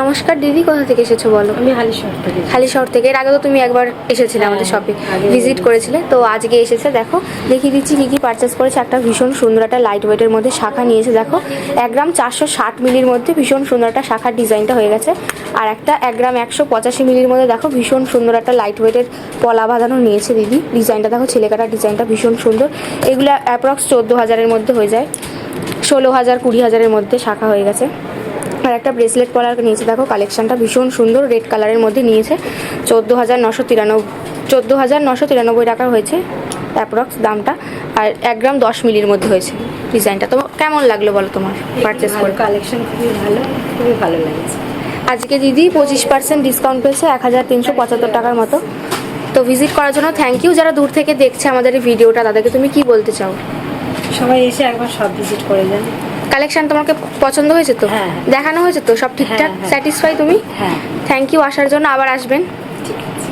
নমস্কার দিদি কোথা থেকে এসেছ বলো? আমি হালিশহর থেকে খালি শহর থেকে। এর আগে তো তুমি একবার এসেছিলে আমাদের হ্যাঁ, শপে ভিজিট করেছিলে। তো আজকে এসেছে দেখো দেখিয়ে দিচ্ছি কী কী পারচেস করেছে। একটা ভীষণ সুন্দর একটা লাইট ওয়েটের মধ্যে শাখা নিয়েছে দেখো। এক গ্রাম চারশো ষাট মিলির মধ্যে ভীষণ সুন্দর একটা শাখার ডিজাইনটা হয়ে গেছে। আর একটা এক গ্রাম একশো পঁচাশি মিলির মধ্যে দেখো ভীষণ সুন্দর একটা লাইট ওয়েটের পলা বাঁধানো নিয়েছে দিদি। ডিজাইনটা দেখো ছেলে কাটার ডিজাইনটা ভীষণ সুন্দর। এগুলো অ্যাপ্রক্স চোদ্দ হাজারের মধ্যে হয়ে যায়। ষোলো হাজার কুড়ি হাজারের মধ্যে শাখা হয়ে গেছে। আর একটা ব্রেসলেট পলার নিয়েছে। দেখো কালেকশনটা ভীষণ সুন্দর রেড কালারের মধ্যে নিয়েছে। চোদ্দ হাজার নশো তিরানব্বই চোদ্দ হাজার নশো তিরানব্বই টাকা হয়েছে অ্যাপ্রক্স দামটা। আর এক গ্রাম দশ মিলির মধ্যে হয়েছে ডিজাইনটা তো কেমন লাগল বলো তোমার পারচেস করে? কালেকশন খুবই ভালো খুবই ভালো লাগছে। আজকে দিদি পঁচিশ পার্সেন্ট ডিসকাউন্ট পেয়েছে এক হাজার তিনশো পঁচাত্তর টাকার মতো। তো ভিজিট করার জন্য থ্যাংক ইউ যারা দূর থেকে দেখছে আমাদের এই ভিডিওটা তাদেরকে তুমি কি বলতে চাও? সবাই এসে একবার সব ভিজিট করে যান। কালেকশন তোমাকে পছন্দ হয়েছে তো? হ্যাঁ। দেখানো হয়েছে তো? সব ঠিকঠাক? হ্যাঁ, হ্যাঁ। স্যাটিসফাই তুমি? হ্যাঁ। থ্যাংক ইউ আসার জন্য আবার আসবেন। ঠিক আছে।